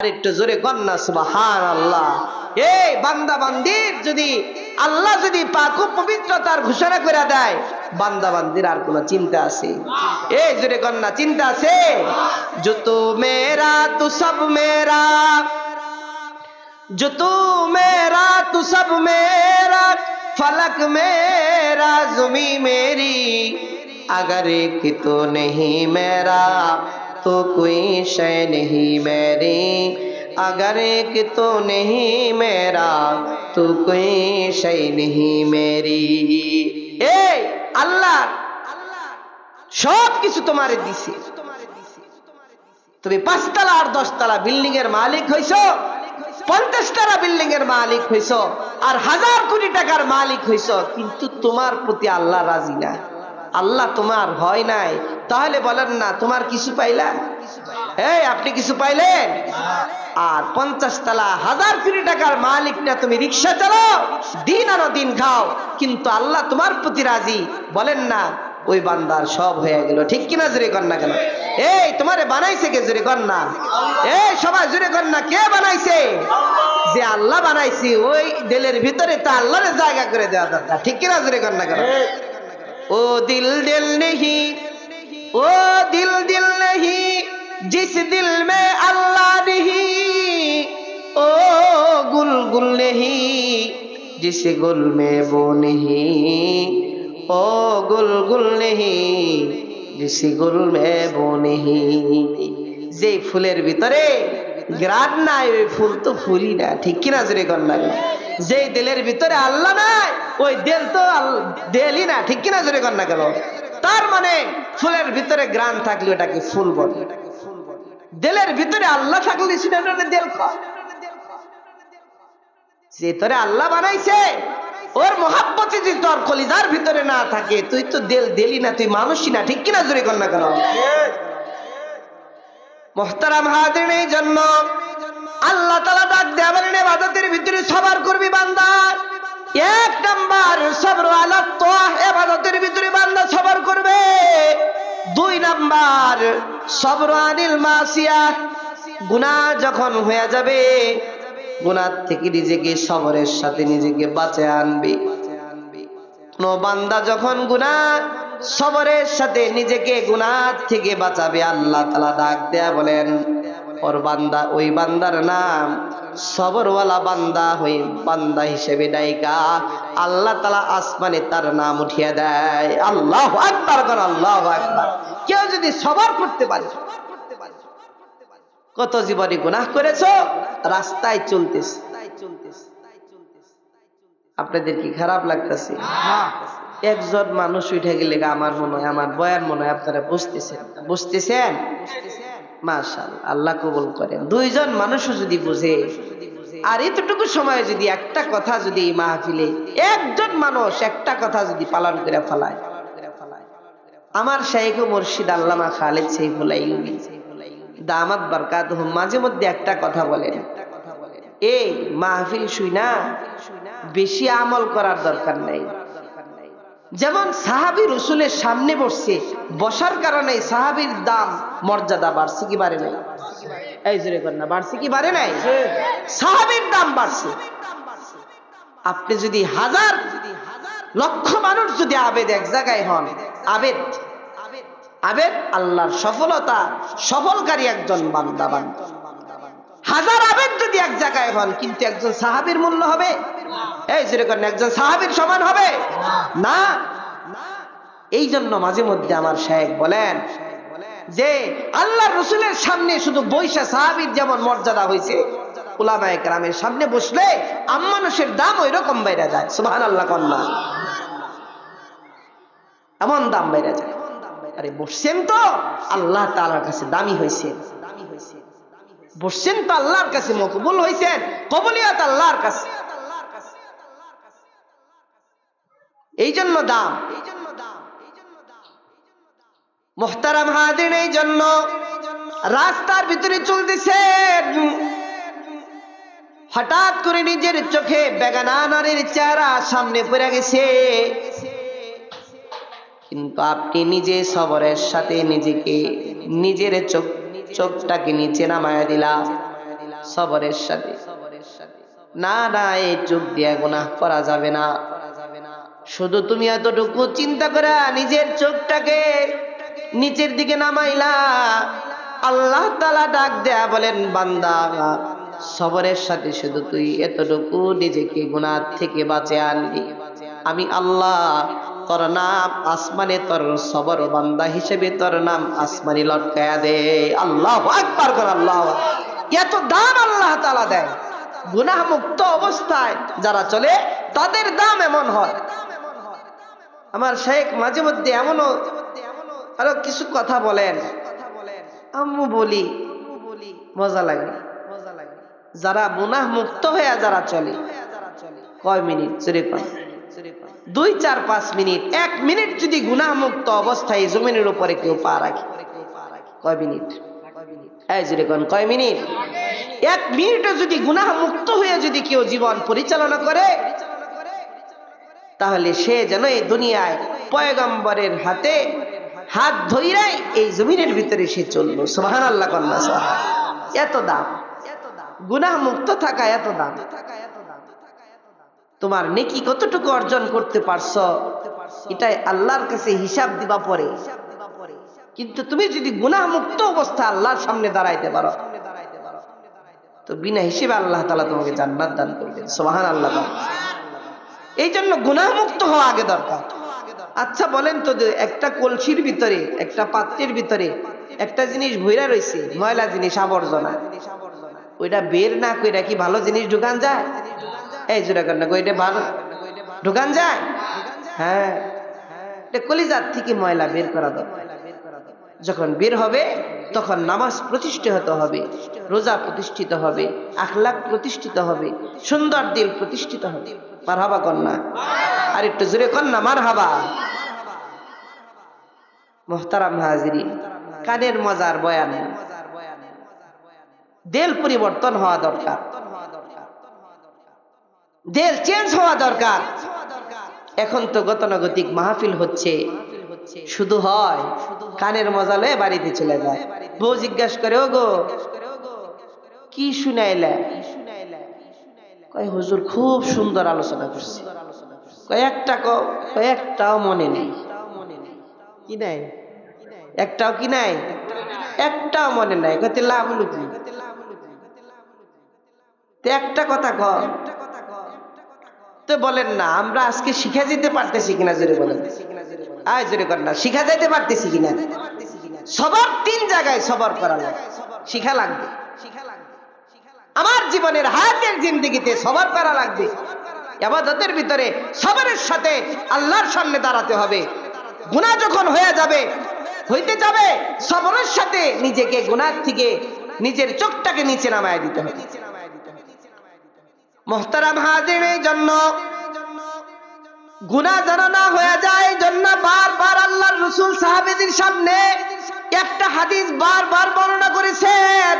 আর একটু জোরে কন্যা সুবাহান আল্লাহ এই বান্দা বান্দির যদি আল্লাহ যদি পাক পবিত্রতার ঘোষণা করে দেয় বান্দা বান্দির আর কোনো চিন্তা আছে এই জোরে কন্যা চিন্তা আছে যত মেরা তু সব মেরা जो तू मेरा तू सब मेरा फलक मेरा जुमी मेरी अगर एक तो नहीं मेरा तो कोई शय नहीं मेरी अगर एक तो नहीं मेरा तो कोई शय नहीं मेरी এই আল্লাহ সব কিছু তোমারে দিছি তুমি পাঁচতলা আর দশতলা বিল্ডিং এর মালিক হইছো পঞ্চাশ টাকা বিল্ডিং এর মালিক হইছ আর হাজার কোটি টাকার মালিক হইছ কিন্তু তোমার প্রতি আল্লাহ রাজি না আল্লাহ তোমার হয় নাই। তাহলে বলেন না, তোমার কিছু পাইলা এই, আপনি কিছু পাইলেন? আর পঞ্চাশ তালা, হাজার কোটি টাকার মালিক না, তুমি রিক্সা চালাও, দিন আনো দিন খাও। কিন্তু আল্লাহ তোমার প্রতি রাজি। বলেন না, ওই বান্দার সব হয়ে গেল। ঠিক কিনা জুড়ে কর না কেন? এই, তোমারে বানাইছে কে জুড়ে কর না? এই, সবাই জুড়ে কর না, কে বানাইছে? যে আল্লাহ বানাইছে, ওই দিলের ভিতরে তা আল্লাহরে জায়গা করে দেওয়া দরকার। ঠিক কিনা জুড়ে কর না কেন? ও দিল দিল নেহি ও দিল দিল নেহি जिस दिल में अल्लाह नहीं ओ गुल गुल नहीं जिस गुल में वो नहीं ओ गुल गुल नहीं जिस गुल में वो नहीं যে ফুলের ভিতরে গ্রান নাই ওই ফুল তো ফুলই না ঠিক কিনা জুড়ে কর না যে দিলের ভিতরে আল্লাহ নাই, ওই দেল তো দেলই না, ঠিক কিনা জুড়ে কর না কেন? তার মানে ফুলের ভিতরে গ্রান থাকলে ওটাকে ফুল বলে। দিলের ভিতরে আল্লাহ থাকলে সেটা দেল যে তোরে আল্লাহ বানাইছে, ওর মহাব্বতে যদি তোর কলিজার ভিতরে না থাকে, তুই তো দেল দেলি না, তুই মানুষই না, ঠিক কিনা জোরে কর না কেন? মোহতারাম হাজির এই জন্য আল্লাহ তালা ডাক দেয়া এক নাম্বার সবর আল্লাহ তো এবাদতের ভিতরে বান্দা সবার করবে। দুই নাম্বার সবর আনিল মাসিয়া, গুনাহ যখন হয়ে যাবে গুনার থেকে নিজেকে সবরের সাথে নিজেকে বাঁচে আনবে। কোন বান্দা যখন গুনা সবরের সাথে নিজেকে গুনার থেকে বাঁচাবে, আল্লাহ তালা ডাক দেয়া বলেন, ওর বান্দা, ওই বান্দার নাম সবরওয়ালা বান্দা হই বান্দা হিসেবে ডাইকা আল্লাহ তালা আসমানে তার নাম উঠিয়ে দেয়। আল্লাহ আকবার কর আল্লাহ আকবার। কেউ যদি সবার করতে পারে, কত জীবনে গুনাহ করেছ? রাস্তায় চলতেছে। আপনাদের কি খারাপ লাগতেছে? একজন মানুষ উঠে গেলে আমার মনে হয়, আমার বয়ান মনে হয় আপনারা বুঝতেছেন। বুঝতেছেন? মাশাল আল্লাহ কবুল করেন। দুইজন মানুষও যদি বুঝে, আর এতটুকু সময় যদি একটা কথা যদি এই মাহফিলে, একজন মানুষ একটা কথা যদি পালন করে ফেলায়। আমার শাইখ মুর্শিদ আল্লামা খালেদ সেইফুল আইয়ুবী দামাত বারকাত মাঝে মধ্যে একটা কথা বলেন। এই মাহফিল শুই না বেশি আমল করার দরকার নাই। যেমন সাহাবি রসুলের সামনে বসছে, বসার কারণে সাহাবির দাম, মর্যাদা বাড়ছে কি বাড়ে নাই? এই জোরে না, বাড়ছে কি বাড়ে নাই? সাহাবির দাম বাড়ছে। আপনি যদি হাজার, লক্ষ মানুষ যদি আবেদ এক জায়গায় হন, আবেদ আবেদ আল্লাহর সফলতা, সফলকারী একজন বান্দা বান্দা হাজার আবেদ যদি এক জায়গায় হন, কিন্তু একজন সাহাবীর মূল্য হবে এই যেরকম একজন সাহাবীর সমান হবে? না। এই জন্য মাঝে মধ্যে আমার শায়েক বলেন যে আল্লাহ রসুলের সামনে শুধু বৈশা সাহাবীর যেমন মর্যাদা হয়েছে কেরামের সামনে বসলে মানুষের দাম ওই রকম যায়। আল্লাহ এমন দাম যায়। আরে বসছেন তো, আল্লাহ তাআলার কাছে দামি হয়েছে বসছেন তো আল্লাহর কাছে মকবুল হয়েছেন কবুলিয়াত আল্লাহর কাছে। এই জন্য দাম। মোহতারাম হাদিন এই জন্য রাস্তার ভিতরে চলতেছেন। হঠাৎ করে নিজের চোখে বেগানা নারীর চেহারা সামনে পড়ে গেছে। কিন্তু আপনি নিজে সবরের সাথে নিজেকে, নিজের চোখ, চোখটাকে নিচে নামায় দিলা। সবরের সাথে। না না, এই চোখ দিয়ে গুনাহ করা যাবে না। শুধু তুমি এতটুকু চিন্তা করে নিজের চোখটাকে নিচের দিকে নামাইলা, আল্লাহ তালা ডাক দেয়া বলেন, বান্দা, সবরের সাথে শুধু তুই এতটুকু নিজেকে গুনার থেকে বাঁচে আনলি আমি আল্লাহ, তোর নাম আসমানে তোর সবর বান্দা হিসেবে তোর নাম আসমানি লটকায়া দে। আল্লাহ একবার কর আল্লাহ এত দাম আল্লাহ তালা দেয়। গুনাহ মুক্ত অবস্থায় যারা চলে, তাদের দাম এমন হয়। আমার শেখ মাঝে মধ্যে এমনও আরও কিছু কথা বলেন। আম্মু বলি, মজা লাগে। যারা গুনাহ মুক্ত হয়ে যারা চলে। কয় মিনিট? চুরি দুই, চার, পাঁচ মিনিট। এক মিনিট যদি গুনাহ মুক্ত অবস্থায় জমিনের উপরে কেউ পা রাখে। কয় মিনিট? এই জুড়ে কয় মিনিট? এক মিনিটও যদি গুনাহ মুক্ত হয়ে যদি কেউ জীবন পরিচালনা করে তাহলে সে যেন এই দুনিয়ায় পয়গম্বরের হাতে হাত ধইরাই এই জমিনের ভিতরে সে চলল। সোহান আল্লাহ কন্যা সোহান এত দাম। গুনাহ মুক্ত থাকা এত দাম। তোমার নেকি কতটুকু অর্জন করতে পারছ, এটাই আল্লাহর কাছে হিসাব দিবা পরে। কিন্তু তুমি যদি গুনাহ মুক্ত অবস্থা আল্লাহর সামনে দাঁড়াইতে পারো, তো বিনা হিসেবে আল্লাহ তালা তোমাকে জান্নাত দান করবেন। সোহান আল্লাহ এই জন্য গুনাহ মুক্ত হওয়া আগে দরকার। আচ্ছা বলেন তো যে একটা কলসির ভিতরে, একটা পাত্রের ভিতরে একটা জিনিস ভইরা রয়েছে ময়লা জিনিস, আবর্জনা, ওইটা বের না কইরা কি ভালো জিনিস ঢুকান যায়? এই জোড়া কর না ওইটা ভালো ঢুকান যায়? হ্যাঁ এটা কলিজার থেকে ময়লা বের করা দরকার। যখন বের হবে তখন নামাজ প্রতিষ্ঠিত হবে, রোজা প্রতিষ্ঠিত হবে আখলাক প্রতিষ্ঠিত হবে, সুন্দর দিল প্রতিষ্ঠিত হবে। মার হাবা কন্যা, আর একটু জোরে কন্যা মার হাবা মোহতারাম হাজিরি কানের মজার বয়ান। দেল পরিবর্তন হওয়া দরকার। দেল চেঞ্জ হওয়া দরকার। এখন তো গতানুগতিক মাহফিল হচ্ছে। শুধু হয় কানের মজা লয়ে বাড়িতে চলে যায়। বউ জিজ্ঞাস করে ও গো কি শুনাইলে? কয় হুজুর খুব সুন্দর আলোচনা করছে। কয়েকটা কয়েকটাও মনে নেই। কি নাই? একটাও কি নাই? একটাও মনে নাই। কতে লাভ লুকি একটা কথা ক তো বলেন না আমরা আজকে শিখে যেতে পারতেছি কিনা জোরে বলেন। আয় জোরে না, শিখা যাইতে পারতেছি কিনা? সবার তিন জায়গায় সবর করা লাগে। শিখা লাগবে। আমার জীবনের হায়াতের জিন্দিগিতে সবর করা লাগবে। আবাদতের ভিতরে সবরের সাথে আল্লাহর সামনে দাঁড়াতে হবে। গুণা যখন হয়ে যাবে, হইতে যাবে, সবরের সাথে নিজেকে গুণার থেকে, নিজের চোখটাকে নিচে নামায় দিতে হবে। মোহতারাম হাজির জন্য গুনা যেন না হয়ে যায় জন্য বারবার আল্লাহর রসুল সাহাবেদের সামনে একটা হাদিস বারবার বর্ণনা করেছেন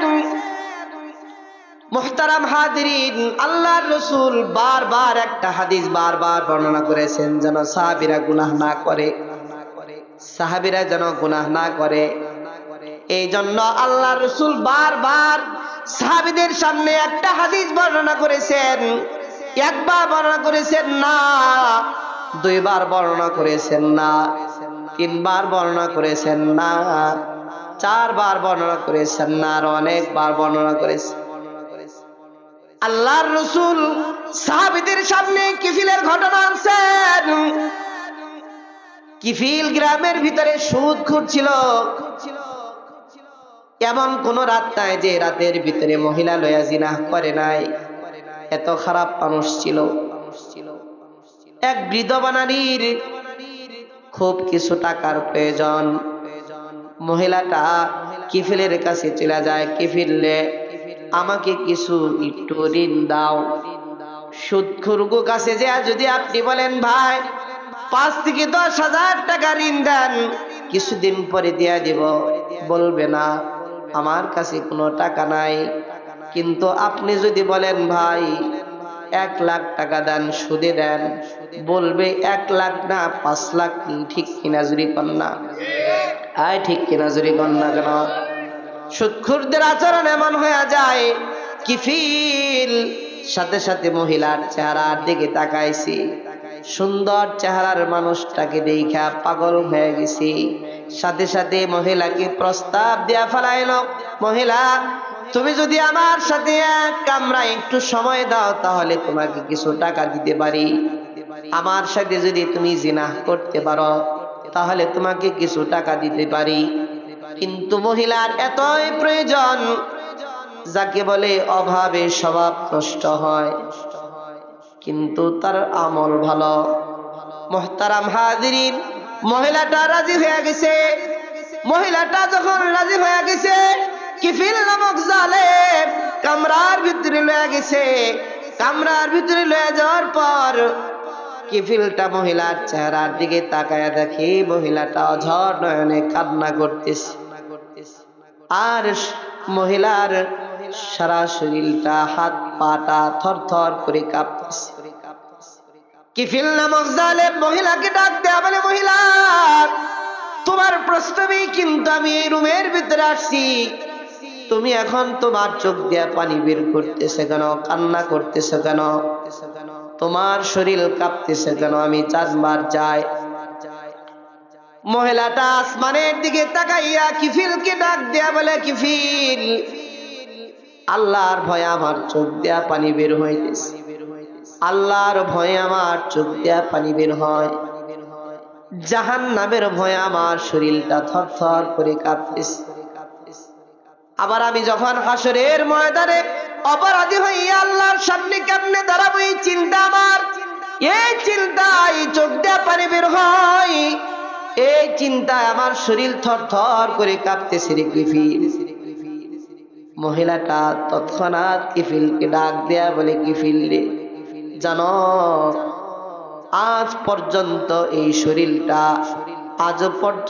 মোহতারাম হাদিরিন আল্লাহর রসুল বারবার একটা হাদিস বারবার বর্ণনা করেছেন, যেন সাহাবিরা গুনাহ না করে, সাহাবিরা যেন গুনাহ না করে। এই জন্য আল্লাহ রসুল বারবার সাহাবিদের সামনে একটা হাদিস বর্ণনা করেছেন, একবার বর্ণনা করেছেন, না দুইবার বর্ণনা করেছেন না, তিনবার বর্ণনা করেছেন না, চারবার বর্ণনা করেছেন না, আর অনেকবার বর্ণনা করেছেন। আল্লাহর রসুল সাহাবিদের সামনে কিফিলের ঘটনা আনছেন। কিফিল গ্রামের ভিতরে সুদ খুঁজছিল এমন কোন রাত নাই যে রাতের ভিতরে মহিলা লয়া জিনা করে নাই। এত খারাপ মানুষ ছিল। এক বৃদ্ধ বানানির খুব কিছু টাকার প্রয়োজন। মহিলাটা কিফিলের কাছে চলে যায় কিফিললে আমাকে কিছু একটু ঋণ দাও। সুদখুরগু কাছে যে যদি আপনি বলেন, ভাই, পাঁচ থেকে দশ হাজার টাকা ঋণ দেন, কিছুদিন পরে দিয়া দিব। বলবে না, আমার কাছে কোনো টাকা নাই। কিন্তু আপনি যদি বলেন, ভাই এক লাখ টাকা দেন, সুদে দেন। বলবে, এক লাখ না, পাঁচ লাখ ঠিক কিনা জুরি কন্যা আয়, ঠিক কিনা জুরি কন্যা কেন? সুৎখুরদের আচরণ এমন হয়ে যায়, কিফিল। সাথে সাথে মহিলার চেহারার দিকে তাকাইছি। সুন্দর চেহারার মানুষটাকে দেখা পাগল হয়ে গেছি। সাথে সাথে মহিলাকে প্রস্তাব দেয়া ফেলাইল। মহিলা তুমি যদি আমার সাথে এক কামরা একটু সময় দাও, তাহলে তোমাকে কিছু টাকা দিতে পারি। আমার সাথে যদি তুমি জিনা করতে পারো, তাহলে তোমাকে কিছু টাকা দিতে পারি। কিন্তু মহিলার এতই প্রয়োজন, যাকে বলে অভাবে স্বভাব নষ্ট হয়। কিন্তু তার আমল ভালো। মোহতারাম হাজিরিন, মহিলাটা রাজি হয়ে গেছে। মহিলাটা যখন রাজি হয়ে গেছে কিফিল নামক জালে কামরার ভিতরে লয়ে গেছে। কামরার ভিতরে লয়ে যাওয়ার পর কিফিলটা মহিলার চেহারার দিকে তাকায় দেখি মহিলাটা অঝর নয়নে কান্না করতেছে। আর মহিলার সারা শরীরটা হাত পাটা থর থর করে কাঁপতেছে। কিফিল নামক জালেম মহিলাকে ডাক দেয়া বলে, মহিলা, তোমার প্রস্তাবেই কিন্তু আমি এই রুমের ভিতরে আসছি। তুমি এখন তোমার চোখ দিয়া পানি বের করতেছে কেন? কান্না করতেছে কেন? তোমার শরীর কাঁপতেছে কেন? আমি চারবার যাই। মহিলাটা আসমানের দিকে তাকাইয়া কিফিলকে ডাক দেয়া বলে, কিফিল, আল্লাহর ভয়ে আমার চোখ দেয়া পানি বের হইতেছে। আল্লাহর ভয়ে আমার চোখ দেয়া পানি বের হয়। জাহান নামের ভয়ে আমার শরীরটা থর থর করে কাঁপতেছে। আবার আমি যখন হাসরের ময়দানে অপরাধী হইয়া আল্লাহর সামনে কেমনে দাঁড়াবো, এই চিন্তা আমার। এই চিন্তা এই চোখ দেয়া পানি বের হয়। এই চিন্তায় আমার শরীর থর থর করে কাঁপতেছে রে কিফিল। মহিলাটা তৎক্ষণাৎ কিফিলকে ডাক দেয়া বলে, কিফিল রে, জানো, আজ পর্যন্ত এই শরীরটা আজ পর্যন্ত